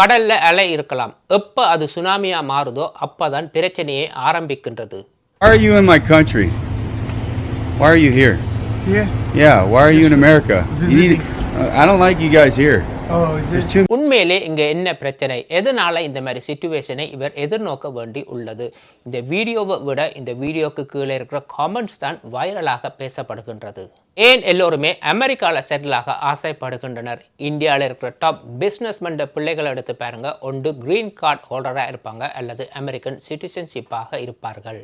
கடல்ல அலை இருக்கலாம் எப்ப அது சுனாமியா மாறுதோ அப்பதான் பிரச்சனையே ஆரம்பிக்கின்றது Why are you in my country? Why are you here? Yeah. Yeah, why are you in America? You need, uh, I don't like you guys here. உண்மையிலே இங்கே என்ன பிரச்சனை? எதனால இந்த மாதிரி சுச்சுவேஷனை இவர் எதிர்நோக்க வேண்டி உள்ளது? இந்த வீடியோவை விட இந்த வீடியோக்கு கீழே இருக்கிற காமெண்ட்ஸ் தான் வைரலாக பேசப்படுகின்றது. ஏன் எல்லோருமே அமெரிக்காவில் செட்டில் ஆக ஆசைப்படுகின்றனர்? இந்தியாவில் இருக்கிற டாப் பிஸ்னஸ்மென் பிள்ளைகளை எடுத்து பாருங்க. ஒன்று கிரீன் கார்டு ஹோல்டராக இருப்பாங்க அல்லது அமெரிக்கன் சிட்டிசன்ஷிப்பாக இருப்பார்கள்.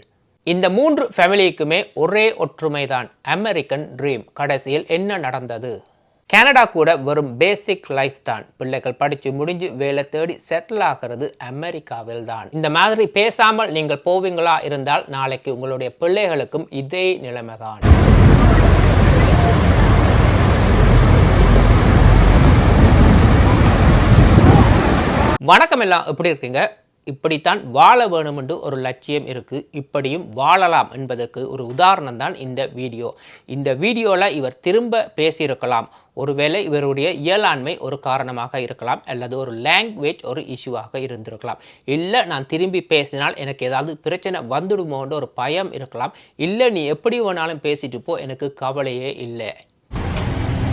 இந்த மூன்று ஃபேமிலிக்குமே ஒரே ஒற்றுமை தான் அமெரிக்கன் ட்ரீம் கடைசியில் என்ன நடந்தது? கனடா கூட வெறும் பேசிக் லைஃப் தான். பிள்ளைகள் படித்து முடிஞ்சு வேலை தேடி செட்டில் ஆகிறது அமெரிக்காவில் தான். இந்த மாதிரி பேசாமல் நீங்கள் போவீங்களா இருந்தால் நாளைக்கு உங்களுடைய பிள்ளைகளுக்கும் இதே நிலைமை தான். வணக்கம் எல்லாம். எப்படி இருக்கீங்க? இப்படித்தான் வாழ வேணும் என்று ஒரு லட்சியம் இருக்கு இப்படியும் வாழலாம் என்பதற்கு ஒரு உதாரணம் தான் இந்த வீடியோ இந்த வீடியோவில் இவர் திரும்ப பேசியிருக்கலாம் ஒருவேளை இவருடைய இயலாண்மை ஒரு காரணமாக இருக்கலாம் அல்லது ஒரு லாங்குவேஜ் ஒரு இஷ்யூவாக இருந்திருக்கலாம் இல்லை நான் திரும்பி பேசினால் எனக்கு ஏதாவது பிரச்சனை வந்துடுமோன்ற ஒரு பயம் இருக்கலாம் இல்லை நீ எப்படி வேணாலும் பேசிட்டு போ எனக்கு கவலையே இல்லை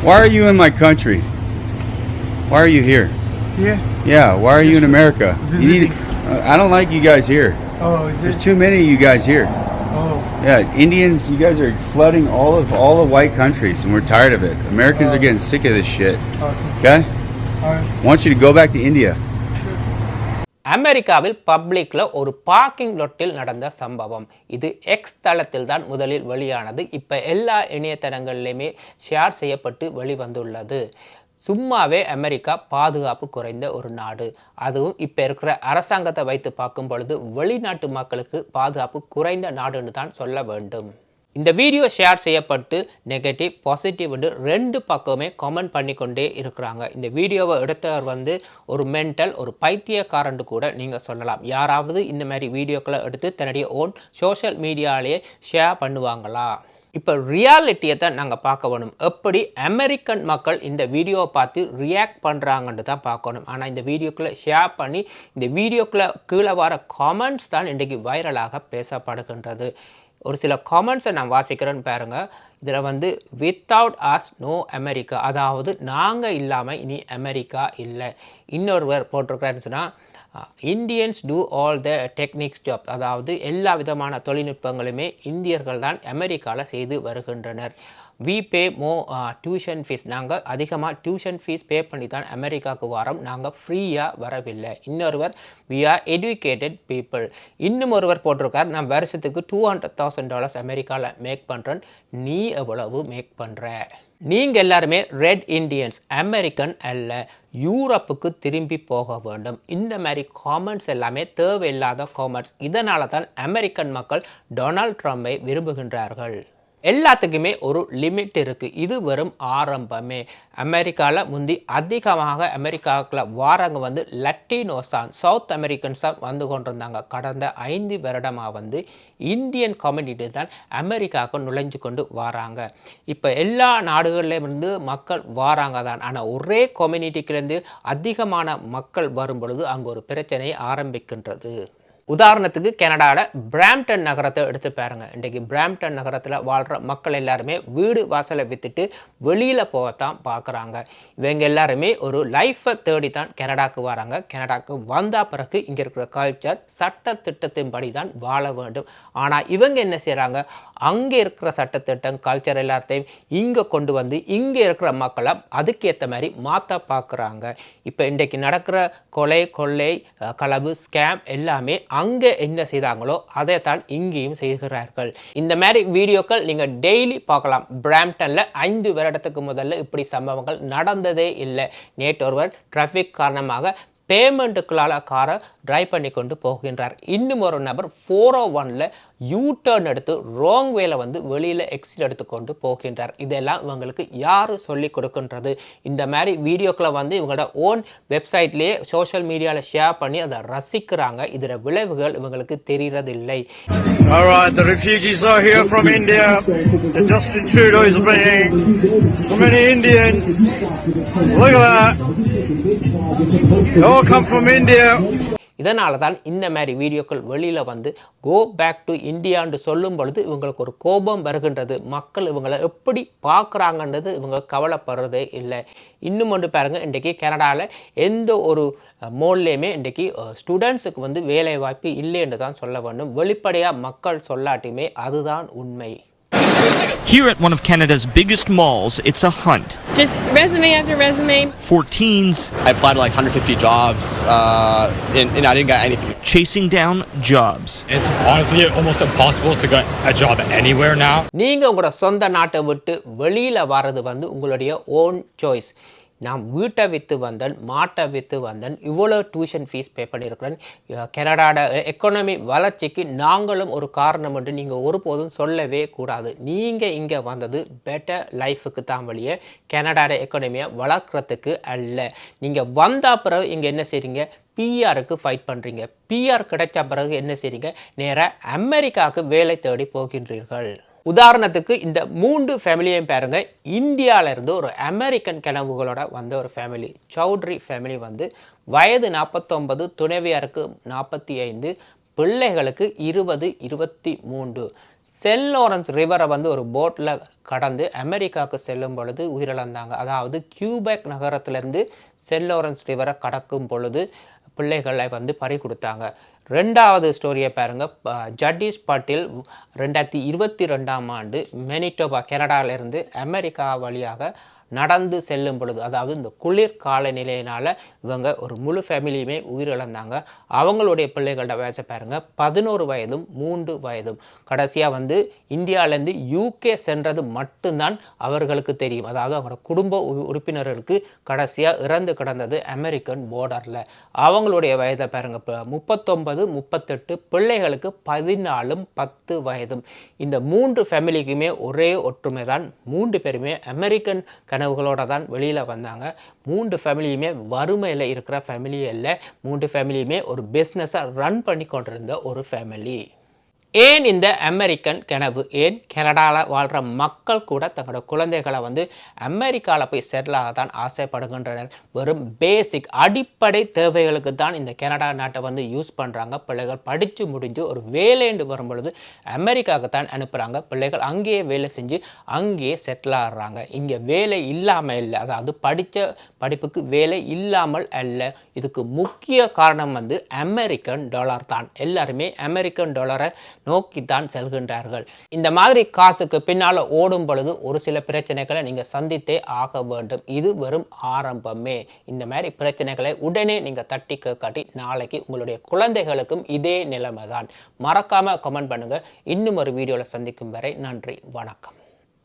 Why are you in my country? Why are you here? Yeah. Yeah, why are you in America? You need, I don't like you guys here. Oh, is There's too many of you guys here. Oh, Yeah, Indians, you guys are flooding all of all the white countries, and we're tired of it. Americans are getting sick of this shit. okay. Okay? Alright. I want you to go back to India. அமெரிக்காவில் பப்ளிக்ல ஒரு parking லொட்டில் நடந்த சம்பவம் இது X தளத்தில் தான் முதலில் வெளியானது இப்போ எல்லா இணையதளங்கள்லையுமே ஷேர் செய்யப்பட்டு வெளிவந்துள்ளது சும்மாவே அமெரிக்கா பாதுகாப்பு குறைந்த ஒரு நாடு. அதுவும் இப்போ இருக்கிற அரசாங்கத்தை வைத்து பார்க்கும் பொழுது வெளிநாட்டு மக்களுக்கு பாதுகாப்பு குறைந்த நாடுன்னு தான் சொல்ல வேண்டும். இந்த வீடியோ ஷேர் செய்யப்பட்டு நெகட்டிவ் பாசிட்டிவ் வந்து ரெண்டு பக்கமே கமெண்ட் பண்ணிக்கொண்டே இருக்கிறாங்க. இந்த வீடியோவை எடுத்தவர் வந்து ஒரு மென்டல் ஒரு பைத்தியக்காரன்ட்டு கூட நீங்கள் சொல்லலாம். யாராவது இந்த மாதிரி வீடியோக்களை எடுத்து தன்னுடைய ஓன் சோஷியல் மீடியாலேயே ஷேர் பண்ணுவாங்களா? இப்போ ரியாலிட்டியை தான் நாங்கள் பார்க்க வேணும். எப்படி அமெரிக்கன் மக்கள் இந்த வீடியோவை பார்த்து ரியாக்ட் பண்ணுறாங்கன்னு தான் பார்க்கணும். ஆனால் இந்த வீடியோக்குள்ளே ஷேர் பண்ணி இந்த வீடியோக்குள்ளே கீழே வர காமெண்ட்ஸ் தான் இன்றைக்கு வைரலாக பேசப்படுகின்றது. ஒரு சில காமெண்ட்ஸை நான் வாசிக்கிறேன்னு பாருங்கள் இதில் வந்து வித்தவுட் ஆஸ் நோ அமெரிக்கா அதாவது நாங்கள் இல்லாமல் இனி அமெரிக்கா இல்லை. இன்னொருவர் போட்டிருக்கிறேன்னு சொன்னால் Indians do all the techniques job அதாவது எல்லா விதமான தொழில்நுட்பங்களுமே இந்தியர்கள் தான் அமெரிக்காவில் செய்து வருகின்றனர். வி பே மோ டியூஷன் ஃபீஸ் நாங்கள் அதிகமாக டியூஷன் ஃபீஸ் பே பண்ணி தான் அமெரிக்காவுக்கு வரோம். நாங்கள் ஃப்ரீயாக வரவில்லை. இன்னொருவர் வி ஆர் educated பீப்புள் இன்னும் ஒருவர் போட்டிருக்கார் நான் வருஷத்துக்கு டூ ஹண்ட்ரட் தௌசண்ட் டாலர்ஸ் அமெரிக்காவில் மேக் பண்ணுறேன் நீ எவ்வளவு மேக் பண்ணுற நீங்கள் எல்லாருமே ரெட் இண்டியன்ஸ் அமெரிக்கன் அல்ல. யூரோப்புக்கு திரும்பி போக வேண்டும். இந்த மாதிரி காமெண்ட்ஸ் எல்லாமே தேவையில்லாத காமெண்ட்ஸ் இதனால தான் அமெரிக்கன் மக்கள் டொனால்ட் ட்ரம்பை விரும்புகின்றார்கள். எல்லாத்துக்குமே ஒரு லிமிட் இருக்குது இது வெறும் ஆரம்பமே. அமெரிக்காவில் முந்தி அதிகமாக அமெரிக்காவுக்குள்ள வாரங்க வந்து லட்டினோஸ் தான் சவுத் அமெரிக்கன்ஸ் தான் வந்து கொண்டிருந்தாங்க. கடந்த ஐந்து வருடமாக வந்து இந்தியன் கம்யூனிட்டி தான் அமெரிக்காவுக்கு நுழைஞ்சு கொண்டு வராங்க. இப்போ எல்லா நாடுகள்லேருந்து இருந்து மக்கள் வாராங்க தான். ஆனால் ஒரே கம்யூனிட்டிக்கிலேருந்து அதிகமான மக்கள் வரும் பொழுது அங்கே ஒரு பிரச்சனை ஆரம்பிக்கின்றது. உதாரணத்துக்கு கனடாவில் பிராம்டன் நகரத்தை எடுத்து பாருங்க. இன்றைக்கு பிராம்டன் நகரத்தில் வாழ்கிற மக்கள் எல்லாருமே வீடு வாசலை விற்றுட்டு வெளியில் போகத்தான் பார்க்குறாங்க இவங்க எல்லாருமே ஒரு லைஃப்பை தேடி தான் கனடாவுக்கு வராங்க. கனடாவுக்கு வந்த பிறகு இங்கே இருக்கிற கல்ச்சர் சட்ட திட்டத்தின்படி தான் வாழ வேண்டும். ஆனால் இவங்க என்ன செய்கிறாங்க அங்கே இருக்கிற சட்டத்திட்டம் கல்ச்சர் எல்லாத்தையும் இங்கே கொண்டு வந்து இங்கே இருக்கிற மக்களை அதுக்கேற்ற மாதிரி மாற்ற பார்க்குறாங்க இப்போ இன்றைக்கு நடக்கிற கொலை கொள்ளை களவு ஸ்கேம் எல்லாமே அங்கே என்ன செய்தாங்களோ அதை தான் இங்கேயும் செய்கிறார்கள். இந்த மாதிரி வீடியோக்கள் நீங்கள் டெய்லி பார்க்கலாம். பிராம்டனில் ஐந்து வருடத்துக்கு முதல்ல இப்படி சம்பவங்கள் நடந்ததே இல்லை. நேற்று ஒருவர் டிராஃபிக் காரணமாக பேமெண்ட்டுக்குள்ளால காரை டிரைவ் பண்ணி கொண்டு போகின்றார் இன்னும் ஒரு நபர் ஃபோர் ஓ ஒனில் யூ டேர்ன் எடுத்து ராங் வேல வந்து வெளியில் எக்ஸிட் எடுத்துக்கொண்டு போகின்றார் இதெல்லாம் இவங்களுக்கு யார் சொல்லி கொடுக்கின்றது இந்த மாதிரி வீடியோக்களை வந்து இவங்களோட ஓன் வெப்சைட்லேயே சோஷியல் மீடியாவில் ஷேர் பண்ணி அதை ரசிக்கிறாங்க இதோட விளைவுகள் இவங்களுக்கு தெரியறதில்லை All right, the refugees are here from India. Justin Trudeau is bringing so many Indians. Look at that. All come from India. இதனால தான் இந்த மாதிரி வீடியோக்கள் வெளியில் வந்து கோ பேக் டு இந்தியான்னு சொல்லும் பொழுது இவங்களுக்கு ஒரு கோபம் வருகின்றது. மக்கள் இவங்களை எப்படி பார்க்குறாங்கன்றது இவங்க கவலைப்படுறதே இல்லை. இன்னும் ஒன்று பாருங்கள் இன்றைக்கி கனடாவில் எந்த ஒரு மோல்லையுமே இன்றைக்கி ஸ்டூடெண்ட்ஸுக்கு வந்து வேலை வாய்ப்பு இல்லைன்னு தான் சொல்ல வேண்டும். வெளிப்படையாக மக்கள் சொல்லாட்டியுமே அதுதான் உண்மை. Here at one of Canada's biggest malls, it's a hunt Just resume after resume. for teens I applied to like 150 jobs, uh, and, and I didn't get anything. chasing down jobs. It's honestly almost impossible to get a job anywhere now. நீங்கள் உங்களோட சொந்த நாட்டை விட்டு வெளியில் வர்றது வந்து உங்களுடைய own choice நான் வீட்டை விற்று வந்தேன் மாட்டை விற்று வந்தேன் இவ்வளோ டியூஷன் ஃபீஸ் பே பண்ணியிருக்கிறேன் கனடாட எக்கானமி வளர்ச்சிக்கு நாங்களும் ஒரு காரணம் என்று நீங்கள் ஒருபோதும் சொல்லவே கூடாது. நீங்கள் இங்கே வந்தது பெட்டர் லைஃபுக்கு தான் வழியே கனடாட எக்கனமியை வளர்க்குறதுக்கு அல்ல. நீங்கள் வந்த பிறகு இங்கே என்ன செய்றீங்க? பிஆருக்கு ஃபைட் பண்ணுறீங்க பிஆர் கிடைச்ச பிறகு என்ன செய்றீங்க? நேராக அமெரிக்காவுக்கு வேலை தேடி போகின்றீர்கள். உதாரணத்துக்கு இந்த மூன்று ஃபேமிலியையும் பாருங்க. இந்தியாவிலேருந்து ஒரு அமெரிக்கன் கிழவுகளோட வந்த ஒரு ஃபேமிலி சௌத்ரி ஃபேமிலி வந்து வயது நாற்பத்தொன்பது துணைவியாருக்கு நாற்பத்தி ஐந்து பிள்ளைகளுக்கு இருபது இருபத்தி மூன்று. செல் லாரன்ஸ் ரிவரை வந்து ஒரு போட்டில் கடந்து அமெரிக்காவுக்கு செல்லும் பொழுது உயிரிழந்தாங்க. அதாவது கியூபேக் நகரத்திலேருந்து செல் லாரன்ஸ் ரிவரை கடக்கும் பொழுது பிள்ளைகளை வந்து பறி கொடுத்தாங்க ரெண்டாவது ஸ்டோரியை பாருங்க. ப- ஜட்டீஷ் ரெண்டாயிரத்தி இருபத்தி ரெண்டாம் ஆண்டு மெனிட்டோபா கனடாவிலிருந்து அமெரிக்கா வழியாக நடந்து செல்லும் பொழுது அதாவது இந்த குளிர் காலநிலையினால் இவங்க ஒரு முழு ஃபேமிலியுமே உயிரிழந்தாங்க. அவங்களுடைய பிள்ளைகளோட வயசை பாருங்கள் பதினோரு வயதும் மூன்று வயதும். கடைசியாக வந்து இந்தியாவிலேருந்து யூகே சென்றது மட்டும்தான் அவர்களுக்கு தெரியும். அதாவது அவங்களோட குடும்ப உ- உறுப்பினர்களுக்கு கடைசியாக இறந்து கிடந்தது அமெரிக்கன் போர்டரில் அவங்களுடைய வயதை பாருங்க. முப்பத்தொன்பது முப்பத்தெட்டு பிள்ளைகளுக்கு பதினாலும் பத்து வயதும். இந்த மூன்று ஃபேமிலிக்குமே ஒரே ஒற்றுமை தான் மூன்று பேருமே அமெரிக்கன் கனவுகளோடு தான் வெளியில் வந்தாங்க. மூன்று ஃபேமிலியுமே வறுமையில் இருக்கிற ஃபேமிலியில் இல்லை. மூன்று ஃபேமிலியுமே ஒரு பிஸ்னஸை ரன் பண்ணி கொண்டிருந்த ஒரு ஃபேமிலி ஏன் இந்த அமெரிக்கன் கனவு? ஏன் கனடாவில் வாழ்கிற மக்கள் கூட தங்களோட குழந்தைகளை வந்து அமெரிக்காவில் போய் செட்டில் தான் ஆசைப்படுகின்றனர். வெறும் பேசிக் அடிப்படை தேவைகளுக்கு தான் இந்த கனடா நாட்டை வந்து யூஸ் பண்ணுறாங்க பிள்ளைகள் படித்து முடிஞ்சு ஒரு வேலைண்டு வரும் பொழுது அமெரிக்காவுக்கு தான் அனுப்புகிறாங்க பிள்ளைகள் அங்கேயே வேலை செஞ்சு அங்கேயே செட்டில் ஆடுறாங்க இங்கே வேலை இல்லாமல் இல்லை. அதாவது படித்த படிப்புக்கு வேலை இல்லாமல் அல்ல. இதுக்கு முக்கிய காரணம் வந்து அமெரிக்கன் டாலர் தான். எல்லாருமே அமெரிக்கன் டாலரை நோக்கித்தான் செல்கின்றார்கள். இந்த மாதிரி காசுக்கு பின்னால் ஓடும் பொழுது ஒரு சில பிரச்சனைகளை நீங்கள் சந்தித்தே ஆக வேண்டும். இது வெறும் ஆரம்பமே. இந்த மாதிரி பிரச்சனைகளை உடனே நீங்கள் தட்டி காட்டி நாளைக்கு உங்களுடைய குழந்தைகளுக்கும் இதே நிலைமை தான் மறக்காமல் கமெண்ட் பண்ணுங்கள் இன்னும் ஒரு வீடியோவில் சந்திக்கும் வரை நன்றி வணக்கம்.